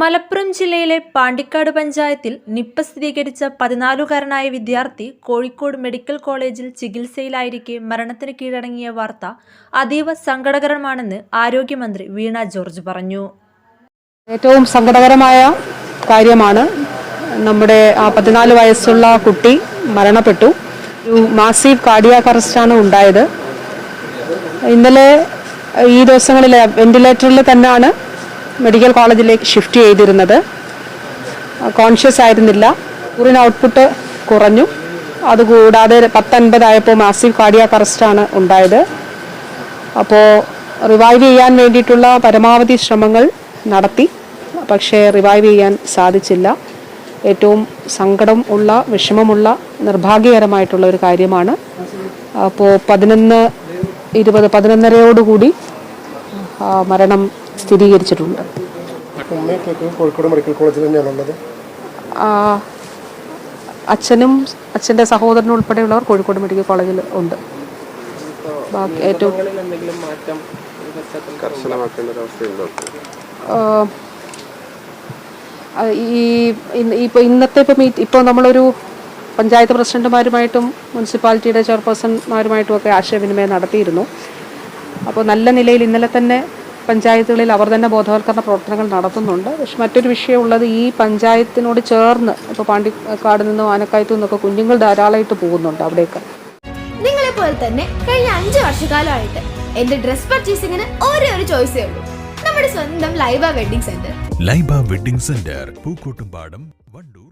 മലപ്പുറം ജില്ലയിലെ പാണ്ടിക്കാട് പഞ്ചായത്തിൽ നിപ്പ സ്ഥിരീകരിച്ച പതിനാലുകാരനായ വിദ്യാർത്ഥി കോഴിക്കോട് മെഡിക്കൽ കോളേജിൽ ചികിത്സയിലായിരിക്കെ മരണത്തിന് കീഴടങ്ങിയ വാർത്ത അതീവ സങ്കടകരമാണെന്ന് ആരോഗ്യമന്ത്രി വീണ ജോർജ് പറഞ്ഞു. ഏറ്റവും സങ്കടകരമായ കാര്യമാണ് നമ്മുടെ ആ പതിനാല് വയസ്സുള്ള കുട്ടി മരണപ്പെട്ടു. ഒരു മാസീവ് കാർഡിയാക് അറസ്റ്റാണ് ഉണ്ടായത്. ഇന്നലെ ഈ ദിവസങ്ങളിൽ വെന്റിലേറ്ററിൽ തന്നെയാണ് മെഡിക്കൽ കോളേജിലേക്ക് ഷിഫ്റ്റ് ചെയ്തിരുന്നത്. കോൺഷ്യസ് ആയിരുന്നില്ല. യൂറിൻ ഔട്ട്പുട്ട് കുറഞ്ഞു. അതുകൂടാതെ പത്തൊൻപതായപ്പോൾ മാസീവ് കാർഡിയാക് അറസ്റ്റാണ് ഉണ്ടായത്. അപ്പോൾ റിവൈവ് ചെയ്യാൻ വേണ്ടിയിട്ടുള്ള പരമാവധി ശ്രമങ്ങൾ നടത്തി. പക്ഷേ റിവൈവ് ചെയ്യാൻ സാധിച്ചില്ല. ഏറ്റവും സങ്കടം ഉള്ള വിഷമമുള്ള നിർഭാഗ്യകരമായിട്ടുള്ള ഒരു കാര്യമാണ്. അപ്പോൾ പതിനൊന്ന് ഇരുപത് പതിനൊന്നരയോടുകൂടി മരണം സ്ഥിരീകരിച്ചിട്ടുണ്ട്. കോഴിക്കോട് മെഡിക്കൽ കോളേജിൽ തന്നെയാണുള്ളത് അച്ഛനും അച്ഛന്റെ സഹോദരനും ഉൾപ്പെടെയുള്ളവർ കോഴിക്കോട് മെഡിക്കൽ കോളേജിൽ ഉണ്ട്. ബാക്കി ഏറ്റവും ഈ ഇപ്പോൾ ഇന്നത്തെ ഇപ്പോൾ മീറ്റ് ഇപ്പോൾ നമ്മളൊരു പഞ്ചായത്ത് പ്രസിഡന്റുമാരുമായിട്ടും മുനിസിപ്പാലിറ്റിയുടെ ചെയർപേഴ്സൺമാരുമായിട്ടും ഒക്കെ ആശയവിനിമയം നടത്തിയിരുന്നു. അപ്പോൾ നല്ല നിലയിൽ ഇന്നലെ തന്നെ പഞ്ചായത്തുകളിൽ അവർ തന്നെ ബോധവൽക്കരണ പ്രവർത്തനങ്ങൾ നടത്തുന്നുണ്ട്. പക്ഷെ മറ്റൊരു വിഷയമുള്ളത് ഈ പഞ്ചായത്തിനോട് ചേർന്ന് ഇപ്പോൾ പാണ്ടിക്കാട് നിന്നും ആനക്കായത്തു നിന്നൊക്കെ കുഞ്ഞുങ്ങൾ ധാരാളമായിട്ട് പോകുന്നുണ്ട് അവിടേക്ക്. നിങ്ങളെ പോലെ തന്നെ കഴിഞ്ഞ അഞ്ച് വർഷക്കാലമായിട്ട് എന്റെ ഡ്രസ് പർച്ചേസിംഗിന് ഒരേ ഒരു ചോയ്സേ ഉള്ളൂ. നമ്മുടെ സ്വന്തം Laiba wedding centre Laiba wedding centre Pookkottumpadam Wandoor.